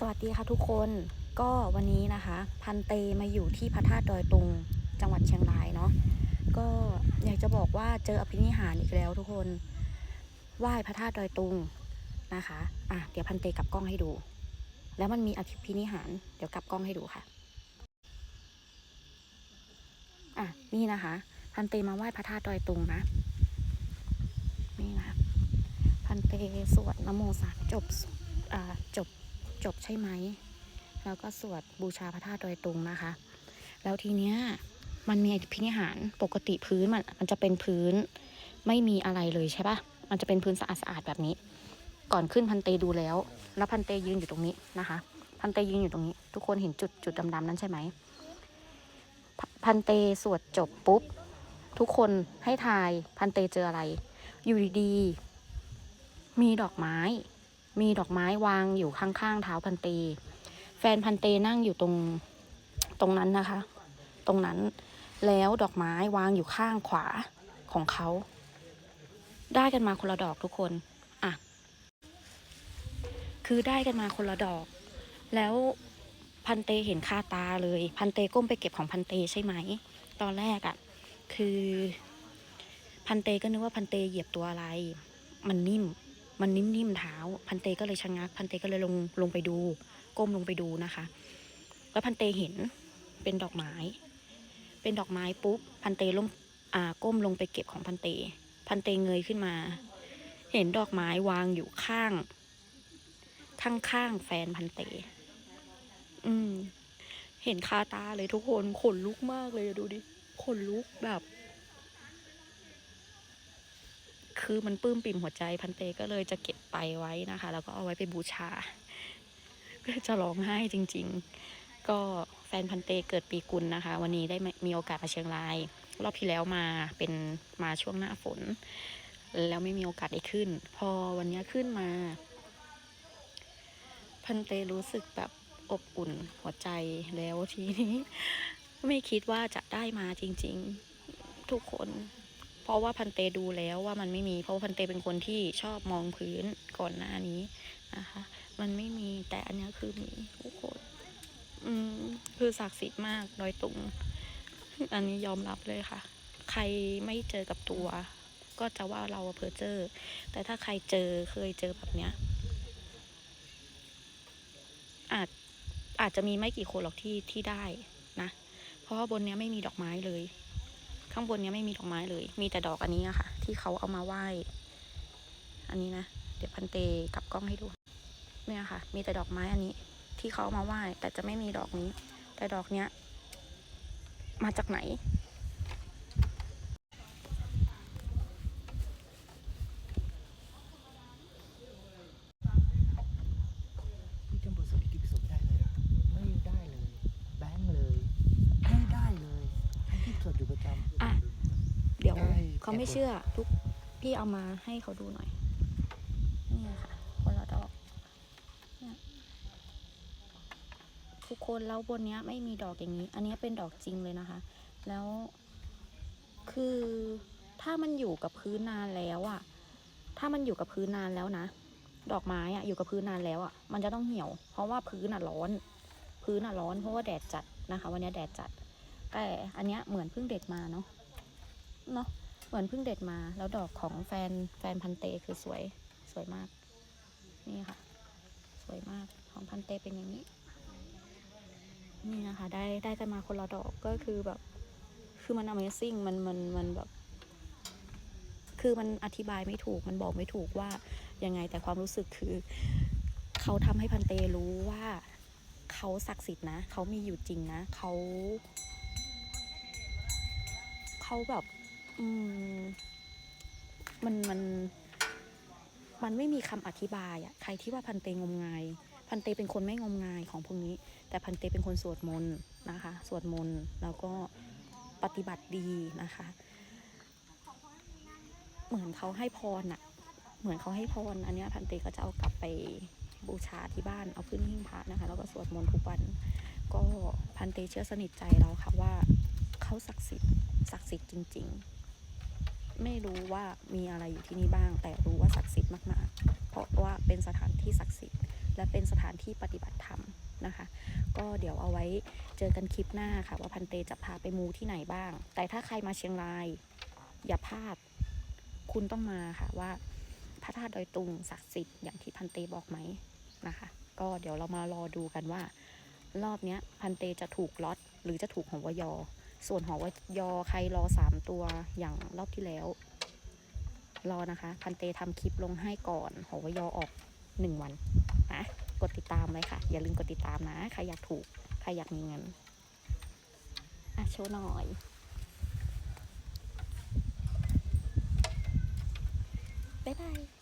สวัสดีค่ะทุกคนก็วันนี้นะคะ พันเตมาอยู่ที่พระธาตุดอยตุงจังหวัดเชียงรายเนาะก็อยากจะบอกว่าเจออภินิหารอีกแล้วทุกคนไหว้พระธาตุดอยตุงนะคะอะเดี๋ยวพันเตกลับกล้องให้ดู แล้วมันมีอภินิหาร เดี๋ยวกลับกล้องให้ดูค่ะอะนี่นะคะ พันเตมาไหว้พระธาตุดอยตุงนะนี่นะคะพันเตสวดนโมสามจบอ่าจบ จบใช่ไหม แล้วก็สวดบูชาพระธาตุดอยตุงนะคะ แล้วทีเนี้ยมันมีพินิหารปกติพื้นมันมันจะเป็นพื้นไม่มีอะไรเลยใช่ปะมันจะเป็นพื้นสะอาดสะอาดๆแบบนี้ ก่อนขึ้นพันเตดูแล้ว แล้วพันเตยืนอยู่ตรงนี้นะคะ พันเตยืนอยู่ตรงนี้ ทุกคนเห็นจุดจุดดำๆนั้นใช่ไหมพพันเตสวดจบปุ๊บ ทุกคนให้ทายพันเตเจออะไร อยู่ดีๆมีดอกไม้ มีดอกไม้วางอยู่ข้างๆเท้าพันเต แฟนพันเตนั่งอยู่ตรงตรงนั้นนะคะ ตรงนั้นแล้วดอกไม้วางอยู่ข้างขวาของเขา ได้กันมาคนละดอกทุกคนอะคือได้กันมาคนละดอก แล้วพันเตเห็นคาตาเลย พันเตก้มไปเก็บของพันเตใช่ไหม ตอนแรกอะ่ะ คือ พันเตก็นึกว่าพันเตเหยียบตัวอะไร มันนิ่ม มันนิ่มๆเท้า พันเตก็เลยชะงัก พันเตก็เลยลงลงไปดู ก้มลงไปดูนะคะ แล้วพันเตเห็นเป็นดอกไม้ เป็นดอกไม้ปุ๊บ พันเตลงอ่าก้มลงไปเก็บของพันเต พันเตเงยขึ้นมา เห็นดอกไม้วางอยู่ข้าง ข้างข้างแฟนพันเต อืม เห็นคาตาเลยทุกคน ขนลุกมากเลยดูดิ ขนลุกแบบ คือมันปื้มปิ่มหัวใจพันเตก็เลยจะเก็บไปไว้นะคะ แล้วก็เอาไว้ไปบูชา ก็จะร้องไห้จริง ๆ ก็แฟนพันเตเกิดปีกุลนะคะ วันนี้ได้มามีโอกาสมาเชียงราย รอบที่แล้วมาเป็นมาช่วงหน้าฝน แล้วไม่มีโอกาสได้ขึ้น พอวันนี้ขึ้นมา พันเตรู้สึกแบบอบอุ่นหัวใจแล้วทีนี้ ไม่คิดว่าจะได้มาจริง ๆ ทุกคน เพราะว่าพันเตดูแล้วว่ามันไม่มี เพราะพันเตเป็นคนที่ชอบมองพื้นก่อนหน้านี้นะคะ มันไม่มีแต่อันนี้คือมีทุกคนอืมคือศักดิ์สิทธิ์มากดอยตุง อันนี้ยอมรับเลยค่ะ ใครไม่เจอกับตัว ก็จะว่าเราเพอเจอ แต่ถ้าใครเจอเคยเจอแบบเนี้ย อาจอาจจะมีไม่กี่คนหรอกที่ที่ได้นะ เพราะว่าบนเนี้ยไม่มีดอกไม้เลย ข้างบนเนี้ยไม่มีดอกไม้เลย มีแต่ดอกอันนี้อะค่ะ ที่เขาเอามาไหว้ อันนี้นะ เดี๋ยวพันเตกลับกล้องให้ดู เนี่ยค่ะ มีแต่ดอกไม้อันนี้ ที่เขาเอามาไหว้ แต่จะไม่มีดอกนี้ แต่ดอกเนี้ย มาจากไหน พี่จำบทสวดอิติปิโสไม่ได้เลยอะไม่ได้เลย แบงค์เลย ไม่ได้เลยทั้งที่สวดอยู่ประจำ อะ เดี๋ยว ได้ เขาไม่เชื่อทุกพี่เอามาให้เขาดูหน่อย นี่ค่ะ คนละดอกนี่ทุกคนแล้วบนเนี้ยไม่มีดอกอย่างนี้ อันนี้เป็นดอกจริงเลยนะคะ แล้วคือถ้ามันอยู่กับพื้นนานแล้วอะถ้ามันอยู่กับพื้นนานแล้วนะ ดอกไม้อะอยู่กับพื้นนานแล้วอะมันจะต้องเหี่ยว เพราะว่าพื้นอะร้อน พื้นอะร้อนเพราะว่าแดดจัดนะคะ วันนี้แดดจัดแต่อันเนี้ยเหมือนเพิ่งเด็ดมาเนาะเนาะ เหมือนเพิ่งเด็ดมา แล้วดอกของแฟนแฟนพันเตคือสวยสวยมาก นี่ค่ะ สวยมากของพันเตเป็นอย่างนี้ นี่นะคะ ได้ได้กันมาคนละดอกก็คือแบบ คือมัน Amazing มันมันมันแบบ คือมันอธิบายไม่ถูกมันบอกไม่ถูกว่ายังไงแต่ความรู้สึกคือ เขาทำให้พันเตรู้ว่าเขาศักดิ์สิทธิ์นะ เขามีอยู่จริงนะ เขา เขาแบบ อืมมันมันมันไม่มีคำอธิบายอะใครที่ว่าพันเตงมงาย พันเตเป็นคนไม่งมงายของพวกนี้ แต่พันเตเป็นคนสวดมนต์นะคะ สวดมนต์แล้วก็ปฏิบัติดีนะคะ เหมือนเขาให้พรอะเหมือนเขาให้พรอันนี้พันเตก็จะเอากลับไปบูชาที่บ้านเอาขึ้นหิ้งพระนะคะ แล้วก็สวดมนต์ทุกวัน ก็พันเตเชื่อสนิทใจเราค่ะว่าเขาศักดิ์สิทธิ์ศักดิ์สิทธิ์จริง ๆ ไม่รู้ว่ามีอะไรอยู่ที่นี่บ้าง แต่รู้ว่าศักดิ์สิทธิ์มากๆ เพราะว่าเป็นสถานที่ศักดิ์สิทธิ์ และเป็นสถานที่ปฏิบัติธรรมนะคะ ก็เดี๋ยวเอาไว้เจอกันคลิปหน้าค่ะ ว่าพันเตจะพาไปมูที่ไหนบ้าง แต่ถ้าใครมาเชียงราย อย่าพลาด คุณต้องมาค่ะว่าพระธาตุดอยตุงศักดิ์สิทธิ์อย่างที่พันเตบอกไหมนะคะ ก็เดี๋ยวเรามารอดูกันว่า รอบนี้พันเตจะถูกล็อตหรือจะถูกหอวยอ ส่วนหอวยอใครรอสามตัวอย่างรอบที่แล้ว รอนะคะ พันเตทำคลิปลงให้ก่อน หอวยอออกหนึ่งวันนะกดติดตามไว้ค่ะ อย่าลืมกดติดตามนะ ใครอยากถูก ใครอยากมีเงิน อะ โชว์หน่อย บ๊ายบาย